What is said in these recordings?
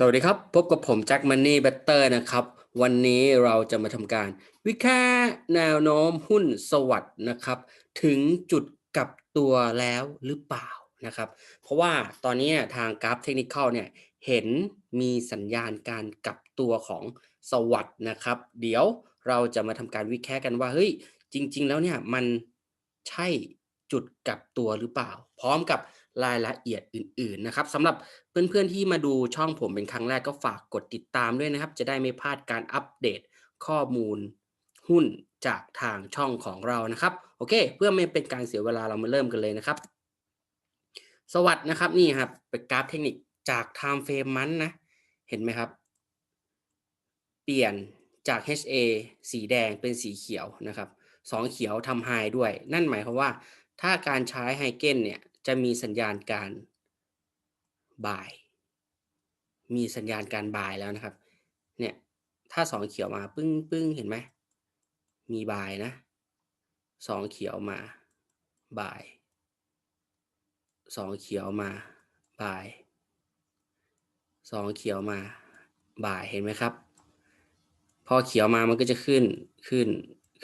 สวัสดีครับ พบกับผมแจ็คมันนี่เบตเตอร์นะครับ วันนี้เราจะมาทำการ วิเคราะห์แนวโน้มหุ้นสวัสด์นะครับ ถึงจุดกลับตัวแล้วหรือเปล่านะครับ เพราะว่าตอนนี้ทางกราฟเทคนิคเนี่ยเห็นมีสัญญาณการกลับตัวของสวัสด์นะครับ เดี๋ยวเราจะมาทำการวิเคราะห์กันว่าเฮ้ยจริง ๆ แล้วเนี่ยมันใช่จุดกลับตัวหรือเปล่า พร้อมกับ รายละเอียดอื่นๆนะครับสำหรับเพื่อนๆที่มาดูช่องผมเป็นครั้งแรกก็ฝากกดติดตามด้วยนะครับ จะได้ไม่พลาดการอัปเดตข้อมูลหุ้นจากทางช่องของเรานะครับโอเค เพื่อไม่เป็นการเสียเวลาเรามาเริ่มกันเลยนะครับ สวัสดนะครับนี่ครับเป็นกราฟเทคนิคจาก time frame มันนะ เห็นไหมครับ เปลี่ยนจาก HA สีแดงเป็นสีเขียวนะครับสองเขียวทำไฮด้วย นั่นหมายความว่า ถ้าการใช้ไฮเกนเนี่ย จะมีสัญญาณการบ่าย มีสัญญาณการบ่ายแล้วนะครับ เนี่ย ถ้าสองเขียวมาปึ้งปึ้งเห็นไหม มีบ่ายนะสองเขียวมาบ่ายสองเขียวมาบ่ายสองเขียวมาบ่ายเห็นไหมครับ พอเขียวมามันก็จะขึ้นขึ้น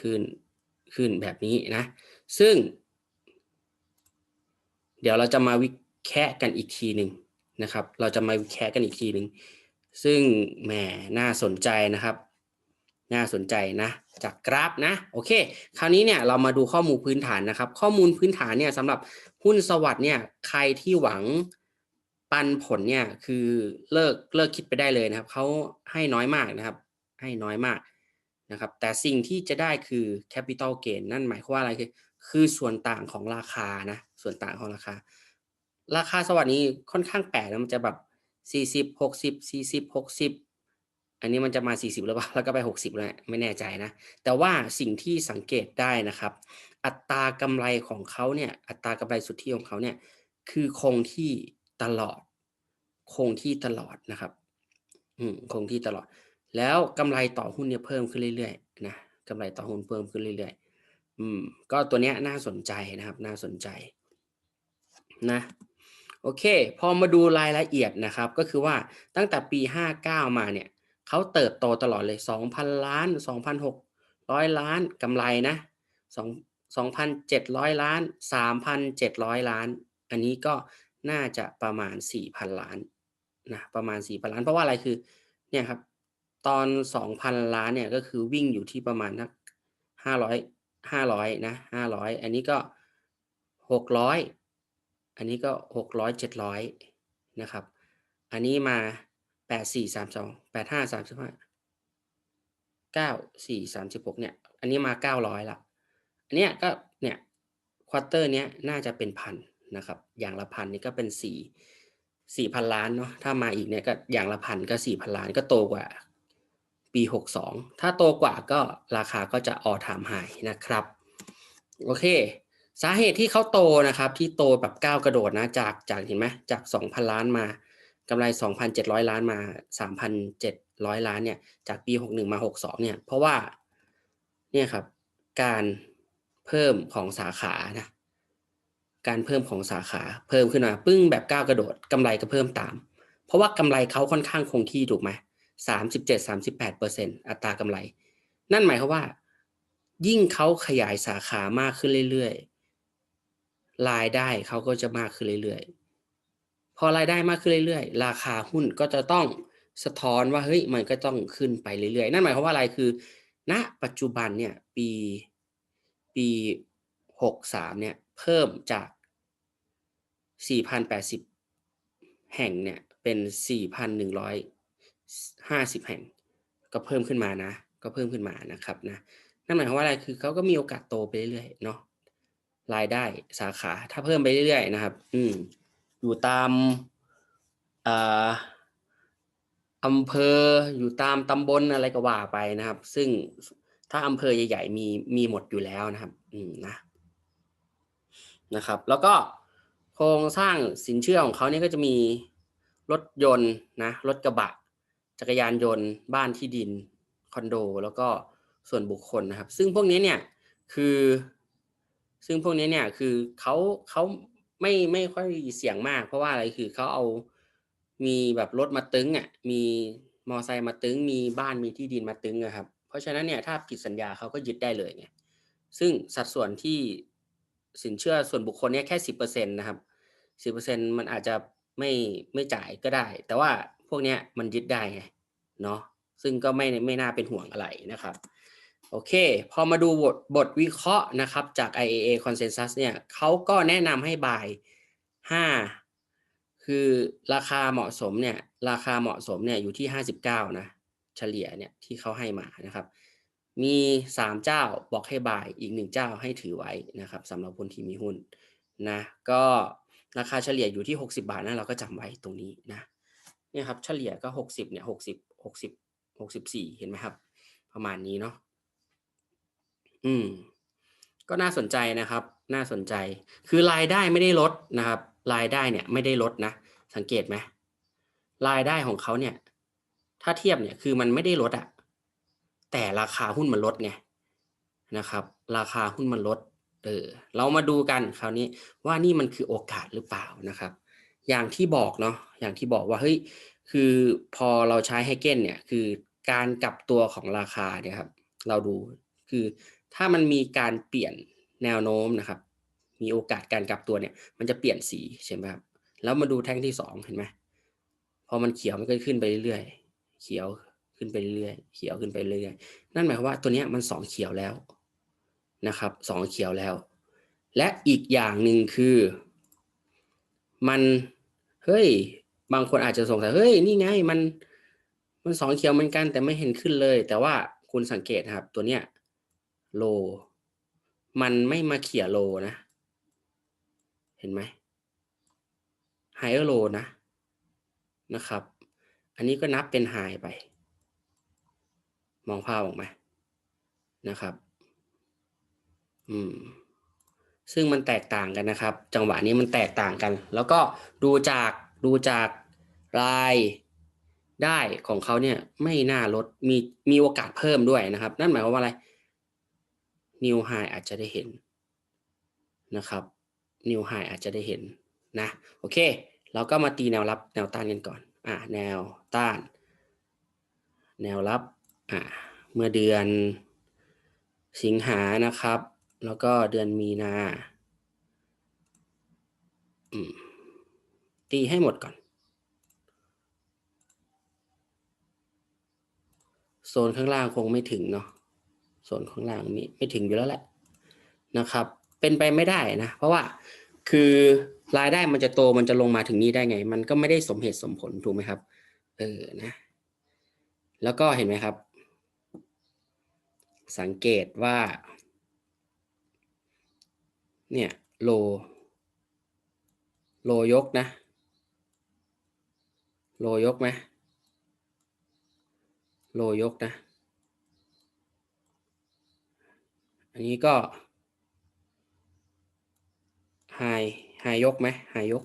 ขึ้นขึ้นแบบนี้นะ ซึ่ง เดี๋ยวเราจะมาวิแคะกันอีกทีหนึ่งนะครับ เราจะมาวิแคะกันอีกทีหนึ่งซึ่งแหมน่าสนใจนะครับ น่าสนใจนะจากกราฟนะโอเค คราวนี้เนี่ยเรามาดูข้อมูลพื้นฐานนะครับ ข้อมูลพื้นฐานเนี่ยสำหรับหุ้นสวัสด์เนี่ยใครที่หวังปันผลเนี่ยคือเลิกเลิกคิดไปได้เลยนะครับเขาให้น้อยมากนะครับ ให้น้อยมากนะครับ แต่สิ่งที่จะได้คือ capital gain นั่นหมายความว่าอะไรคือคือส่วนต่างของราคานะ ส่วนต่างของราคา ราคาสวัสดนี้ค่อนข้างแปลกนะมันจะแบบสี่สิบหกสิบสี่สิบหกสิบอันนี้มันจะมาสี่สิบหรือเปล่าแล้วก็ไปหกสิบเลยไม่แน่ใจนะ แต่ว่าสิ่งที่สังเกตได้นะครับ อัตรากำไรของเขาเนี่ย อัตรากำไรสุทธิของเขาเนี่ย คือคงที่ตลอด คงที่ตลอดนะครับ อืม คงที่ตลอด แล้วกำไรต่อหุ้นเนี่ยเพิ่มขึ้นเรื่อยๆนะกำไรต่อหุ้นเพิ่มขึ้นเรื่อยๆ อืม ก็ตัวเนี้ยน่าสนใจนะครับ น่าสนใจ นะโอเค พอมาดูรายละเอียดนะครับ ก็คือว่าตั้งแต่ปี 59 มาเนี่ยเขาเติบโตตลอดเลย 2,000 ล้าน 2,600 ล้านกำไรนะ2 2,700 ล้าน 3,700 ล้าน อันนี้ก็น่าจะประมาณ 4,000 ล้านนะประมาณ 4,000 ล้าน เพราะว่าอะไรคือเนี่ยครับตอน 2,000 ล้านเนี่ยก็คือวิ่งอยู่ที่ประมาณนัก500 500นะ500 อันนี้ก็ 600 อันนี้ก็600 700นะครับ อันนี้มา84 32 85 35 94 36เก้าสี่สามสิบหกเนี่ย อันนี้มา900ละ อันเนี้ยก็เนี่ยควอเตอร์เนี้ยน่าจะเป็นพันนะครับ อย่างละพันนี่ก็เป็น4 4,000ล้านเนาะ ถ้ามาอีกเนี่ยก็อย่างละพันก็4,000ล้านก็โตกว่าปี 62 ถ้าโตกว่าก็ราคาก็จะออทามไฮนะครับ โอเค สาเหตุที่เขาโตนะครับ ที่โตแบบก้าวกระโดดนะจากจากเห็นไหมจาก 2,000 ล้านมากำไร 2,700 ล้านมา 3,700 ล้านเนี่ยจากปี 61 มา 62 เนี่ย เพราะว่าเนี่ยครับการเพิ่มของสาขานะการเพิ่มของสาขาเพิ่มขึ้นมาปึ้งแบบก้าวกระโดดกำไรก็เพิ่มตาม เพราะว่ากำไรเขาค่อนข้างคงที่ถูกไหม37-38%อัตรากำไร นั่นหมายความว่า ยิ่งเขาขยายสาขามากขึ้นเรื่อยๆ รายได้เขาก็จะมากขึ้นเรื่อยๆ พอรายได้มากขึ้นเรื่อยๆ ราคาหุ้นก็จะต้องสะท้อนว่าเฮ้ยมันก็ต้องขึ้นไปเรื่อยๆ นั่นหมายความว่าอะไรคือ ณ ปัจจุบันเนี่ยปีปี63เนี่ยเพิ่มจาก4,080แปดสิบแห่งเนี่ยเป็น4,150แห่ง ก็เพิ่มขึ้นมานะ ก็เพิ่มขึ้นมานะครับนะนั่นหมายความว่าอะไรคือเขาก็มีโอกาสโตไปเรื่อยๆเนาะ รายได้สาขา ถ้าเพิ่มไปเรื่อยๆนะครับ อืมอยู่ตามอ่าอำเภออยู่ตามตำบลอะไรก็ว่าไปนะครับ ซึ่งถ้าอำเภอใหญ่ ๆ มีมีหมดอยู่แล้วนะครับ อืมนะนะครับ แล้วก็โครงสร้างสินเชื่อของเขาเนี่ยก็จะมีรถยนต์นะรถกระบะ จักรยานยนต์ บ้านที่ดิน คอนโด แล้วก็ส่วนบุคคลนะครับ ซึ่งพวกนี้เนี่ยคือ ซึ่งพวกนี้เนี่ยคือเขาเขาไม่ไม่ค่อยเสี่ยงมาก เพราะว่าอะไรคือเขาเอามีแบบรถมาตึงอะมีมอไซค์มาตึง มีบ้านมีที่ดินมาตึงอะครับ เพราะฉะนั้นเนี่ยถ้าผิดสัญญาเขาก็ยึดได้เลยไงซึ่งสัดส่วนที่สินเชื่อส่วนบุคคลเนี่ยแค่สิบเปอร์เซ็นตนะครับสิบเปอร์เซ็นมันอาจจะไม่ไม่จ่ายก็ได้ แต่ว่าพวกเนี้ยมันยึดได้ไงเนาะซึ่งก็ไม่ไม่น่าเป็นห่วงอะไรนะครับ โอเค พอมาดูบทบทวิเคราะห์นะครับจาก IAA Consensus เนี่ยเขาก็แนะนำให้บาย5คือราคาเหมาะสมเนี่ยราคาเหมาะสมเนี่ยอยู่ที่ 59 นะ เฉลี่ยเนี่ยที่เขาให้มานะครับ มี 3 เจ้าบอกให้บายอีก 1 เจ้าให้ถือไว้นะครับสำหรับคนที่มีหุ้นนะก็ราคาเฉลี่ยอยู่ที่ 60 บาทนะเราก็จำไว้ตรงนี้นะเนี่ยครับเฉลี่ยก็ 60เนี่ย60 60 64 เห็นไหมครับ ประมาณนี้เนาะ อืม ก็น่าสนใจนะครับ น่าสนใจ คือรายได้ไม่ได้ลดนะครับ รายได้เนี่ยไม่ได้ลดนะ สังเกตไหมรายได้ของเขาเนี่ย ถ้าเทียบเนี่ยคือมันไม่ได้ลดอะแต่ราคาหุ้นมันลดไงนะครับ ราคาหุ้นมันลด เออ เรามาดูกันคราวนี้ว่านี่มันคือโอกาสหรือเปล่านะครับ อย่างที่บอกเนาะอย่างที่บอกว่าเฮ้ยคือพอเราใช้ไฮเกนเนี่ยคือการกลับตัวของราคาเนี่ยครับ เราดูคือ ถ้ามันมีการเปลี่ยนแนวโน้มนะครับ มีโอกาสการกลับตัวเนี่ย มันจะเปลี่ยนสีใช่ไหมครับ แล้วมาดูแท่งที่สองเห็นไหมพอมันเขียวมันก็ขึ้นไปเรื่อยๆ เขียวขึ้นไปเรื่อยๆ เขียวขึ้นไปเรื่อยๆ นั่นหมายความว่าตัวนี้มันสองเขียวแล้วนะครับสองเขียวแล้ว และอีกอย่างหนึ่งคือ มันเฮ้ยบางคนอาจจะสงสัยเฮ้ยนี่ไงมันมันสองเขียวเหมือนกันแต่ไม่เห็นขึ้นเลย แต่ว่าคุณสังเกตครับ ตัวเนี้ย โล มันไม่มาเขี่ยโลนะ เห็นไหมไฮเออร์โลนะนะครับ อันนี้ก็นับเป็นไฮไป มองภาพออกไหมนะครับ อืม ซึ่งมันแตกต่างกันนะครับ จังหวะนี้มันแตกต่างกัน แล้วก็ดูจากดูจากรายได้ของเขาเนี่ยไม่น่าลดมีมีโอกาสเพิ่มด้วยนะครับ นั่นหมายความว่าอะไร นิวไฮอาจจะได้เห็นนะครับนิวไฮอาจจะได้เห็นนะโอเค เราก็มาตีแนวรับแนวต้านกันก่อนอ่าแนวต้าน แนวรับอ่าเมื่อเดือนสิงหานะครับ แล้วก็เดือนมีนาตีให้หมดก่อน โซนข้างล่างคงไม่ถึงเนาะ โซนข้างล่างมีไม่ถึงอยู่แล้วแหละนะครับ เป็นไปไม่ได้นะ เพราะว่าคือรายได้มันจะโตมันจะลงมาถึงนี้ได้ไง มันก็ไม่ได้สมเหตุสมผลถูกไหมครับ เออนะ แล้วก็เห็นไหมครับ สังเกตว่า เนี่ยโล โลยกนะ โลยกไหมโลยกนะ อันนี้ก็ไฮไฮยกไหมไฮยก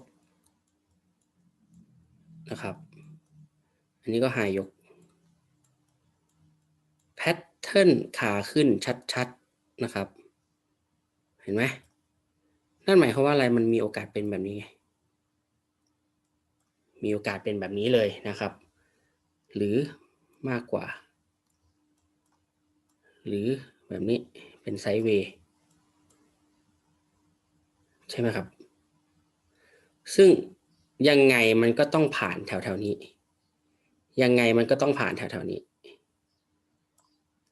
นะครับ อันนี้ก็ไฮยกแพทเทิร์นขาขึ้นชัดๆนะครับ เห็นไหมนั่นหมายความว่าอะไรมันมีโอกาสเป็นแบบนี้ไงมีโอกาสเป็นแบบนี้เลยนะครับ หรือมากกว่า หรือแบบนี้ เป็นไซด์เวย์ใช่ไหมครับ ซึ่งยังไงมันก็ต้องผ่านแถวๆนี้ ยังไงมันก็ต้องผ่านแถวๆนี้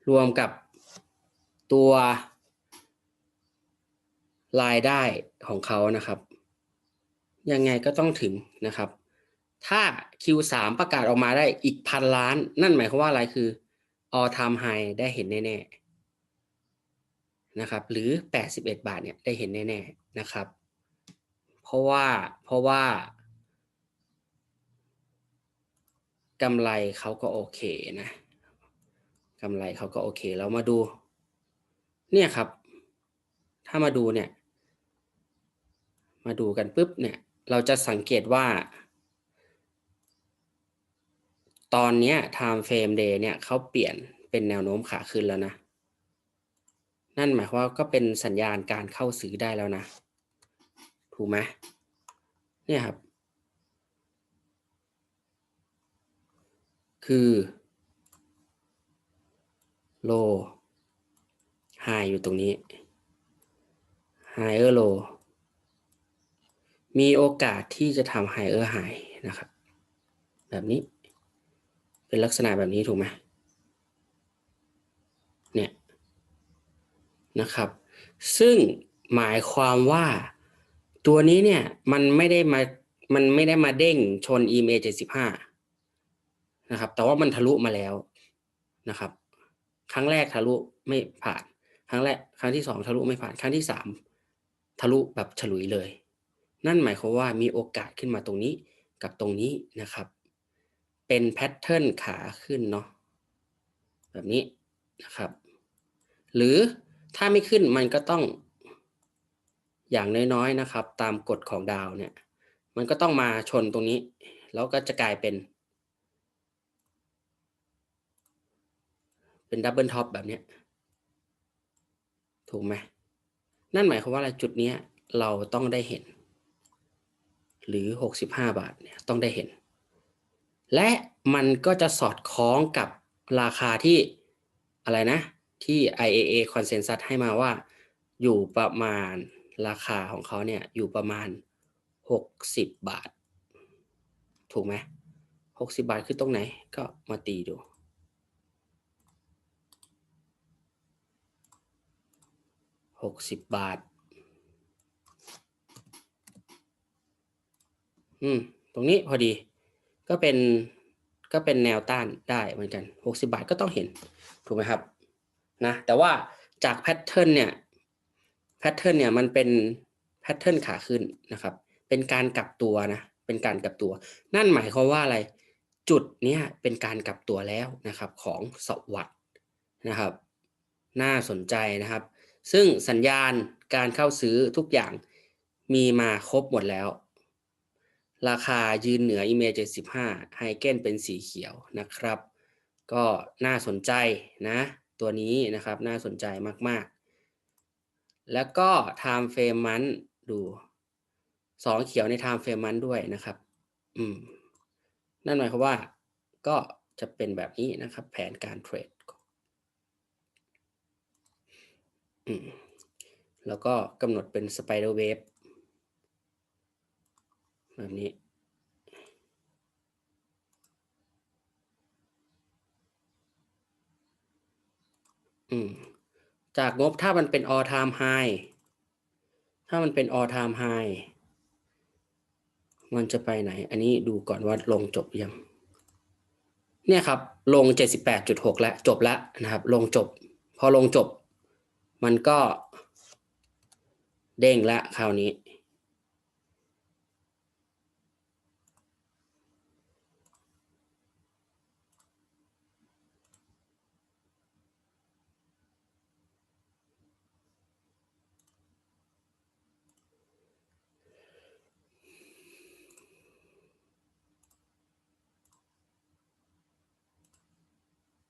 รวมกับตัวรายได้ของเขานะครับ ยังไงก็ต้องถึงนะครับ ถ้า Q3 ประกาศออกมาได้อีกพันล้าน นั่นหมายความว่าอะไรคือ all time high ได้เห็นแน่ๆ นะครับ หรือ 81 บาทเนี่ยได้เห็นแน่ๆนะครับ เพราะว่าเพราะว่ากำไรเขาก็โอเคนะกำไรเขาก็โอเค เรามาดู เนี่ยครับ ถ้ามาดูเนี่ย มาดูกันปุ๊บเนี่ย เราจะสังเกตว่า ตอนนี้ time frame day เนี่ยเขาเปลี่ยนเป็นแนวโน้มขาขึ้นแล้วนะ นั่นหมายความว่าก็เป็นสัญญาณการเข้าซื้อได้แล้วนะ ถูกไหมเนี่ยครับ คือ low high อยู่ตรงนี้ higher low มีโอกาสที่จะทำ higher high นะครับ แบบนี้ เป็นลักษณะแบบนี้ถูกไหมเนี่ย นะครับ ซึ่งหมายความว่าตัวนี้เนี่ยมันไม่ได้มามันไม่ได้มาเด้งชน EMA 75 นะครับ แต่ว่ามันทะลุมาแล้วนะครับ ครั้งแรกทะลุไม่ผ่าน ครั้งแรกครั้งที่สองทะลุไม่ผ่าน ครั้งที่สามทะลุแบบฉลุยเลย นั่นหมายความว่ามีโอกาสขึ้นมาตรงนี้กับตรงนี้นะครับ เป็นแพทเทิร์นขาขึ้นเนาะแบบนี้นะครับ หรือ ถ้าไม่ขึ้นมันก็ต้องอย่างน้อยๆนะครับ ตามกฎของดาวเนี่ย มันก็ต้องมาชนตรงนี้ แล้วก็จะกลายเป็น เป็นดับเบิลท็อปแบบนี้ถูกไหมนั่นหมายความว่าอะไรจุดนี้เราต้องได้เห็น หรือ 65 บาทเนี่ยต้องได้เห็น และมันก็จะสอดคล้องกับราคาที่อะไรนะ ที่ IAA Consensus ให้มาว่า อยู่ประมาณราคาของเขาเนี่ยอยู่ประมาณ 60 บาท ถูกไหม60บาทคือตรงไหนก็มาตีดู60บบาท อืม ตรงนี้พอดี ก็เป็น ก็เป็นแนวต้านได้เหมือนกัน60บาทก็ต้องเห็น ถูกไหมครับ นะแต่ว่าจากแพทเทิร์นเนี่ยแพทเทิร์นเนี่ยมันเป็นแพทเทิร์นขาขึ้นนะครับ เป็นการกลับตัวนะเป็นการกลับตัว นั่นหมายความว่าอะไรจุดเนี้ยเป็นการกลับตัวแล้วนะครับของสวัสดนะครับ น่าสนใจนะครับ ซึ่งสัญญาณการเข้าซื้อทุกอย่างมีมาครบหมดแล้ว ราคายืนเหนือ Image 75ไฮเกนเป็นสีเขียวนะครับ ก็น่าสนใจนะ ตัวนี้นะครับน่าสนใจมากๆ แล้วก็ time frame มันดูสองเขียวใน time frame มันด้วยนะครับ อืม นั่นหมายความว่าก็จะเป็นแบบนี้นะครับ แผนการเทรดแล้วก็กำหนดเป็น spider wave แบบนี้ จากงบถ้ามันเป็น all time high ถ้ามันเป็น all time high มันจะไปไหน อันนี้ดูก่อนว่าลงจบยัง เนี่ยครับ ลง 78.6 แล้ว จบแล้วนะครับ ลงจบ พอลงจบ มันก็เด้งแล้วคราวนี้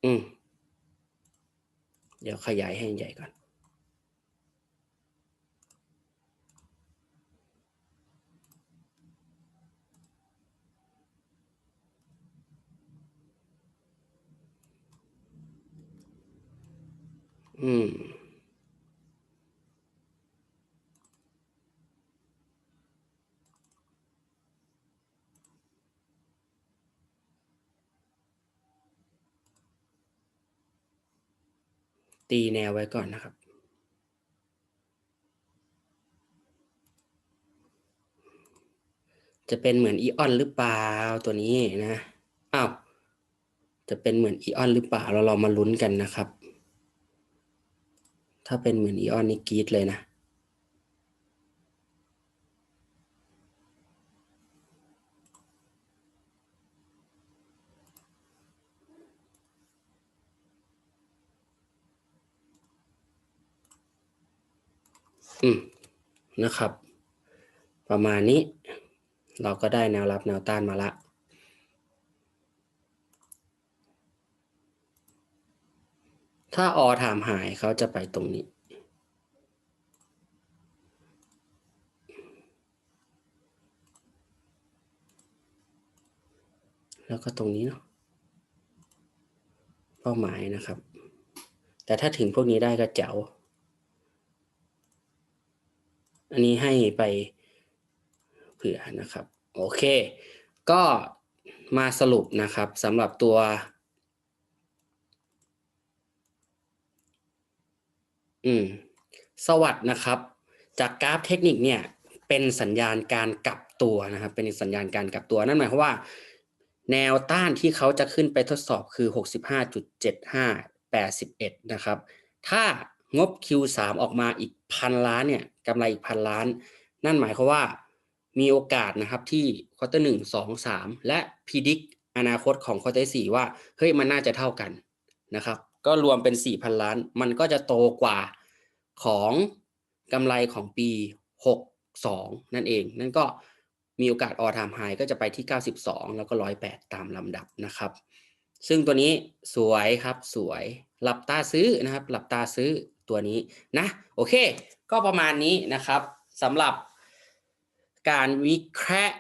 อืม เดี๋ยวขยายให้ใหญ่ก่อน อืม ตีแนวไว้ก่อนนะครับ จะเป็นเหมือนอีออนหรือเปล่าตัวนี้นะอ้าวจะเป็นเหมือนอีออนหรือเปล่าเราลองมาลุ้นกันนะครับ ถ้าเป็นเหมือนอีออนนี่กรีดเลยนะ อืมนะครับ ประมาณนี้ เราก็ได้แนวรับแนวต้านมาละถ้าออถามหายเขาจะไปตรงนี้ แล้วก็ตรงนี้เนาะเป้าหมายนะครับ แต่ถ้าถึงพวกนี้ได้ก็แจ๋ว อันนี้ให้ไปเผื่อนะครับ โอเค ก็มาสรุปนะครับสำหรับตัว อืม สวัสดนะครับ จากกราฟเทคนิคเนี่ยเป็นสัญญาณการกลับตัวนะครับ เป็นสัญญาณการกลับตัวนั่นหมายความว่า แนวต้านที่เขาจะขึ้นไปทดสอบคือ 65.7581 นะครับ ถ้า งบ Q3 ออกมาอีกพันล้านเนี่ยกำไรอีกพันล้าน นั่นหมายความว่ามีโอกาสนะครับที่ควอเตอร์หนึ่งสองสามและพิดิกอนาคตของควอเตอร์สี่ว่าเฮ้ยมันน่าจะเท่ากันนะครับ ก็รวมเป็น4,000ล้าน มันก็จะโตกว่าของกำไรของปี62นั่นเอง นั่นก็มีโอกาสออทามไฮก็จะไปที่ 92 แล้วก็ 108 ตามลำดับนะครับ ซึ่งตัวนี้สวยครับสวยหลับตาซื้อนะครับ หลับตาซื้อ ตัวนี้นะโอเค ก็ประมาณนี้นะครับสำหรับการวิเคราะห์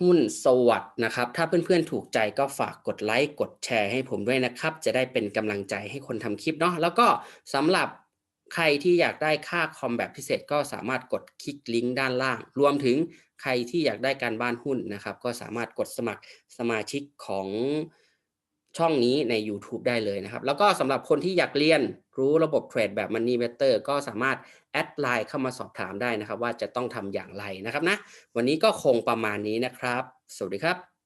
หุ้นสวัสดนะครับ ถ้าเพื่อนๆถูกใจก็ฝากกดไลค์กดแชร์ให้ผมด้วยนะครับ จะได้เป็นกำลังใจให้คนทำคลิปเนาะแล้วก็สำหรับใครที่อยากได้ค่าคอมแบบพิเศษก็สามารถกดคลิกลิงก์ด้านล่าง รวมถึงใครที่อยากได้การบ้านหุ้นนะครับ ก็สามารถกดสมัครสมาชิกของ ช่องนี้ใน YouTube ได้เลยนะครับ แล้วก็สำหรับคนที่อยากเรียนรู้ระบบเทรดแบบ Money Better ก็สามารถแอดไลน์เข้ามาสอบถามได้นะครับ ว่าจะต้องทำอย่างไรนะครับนะ วันนี้ก็คงประมาณนี้นะครับ สวัสดีครับ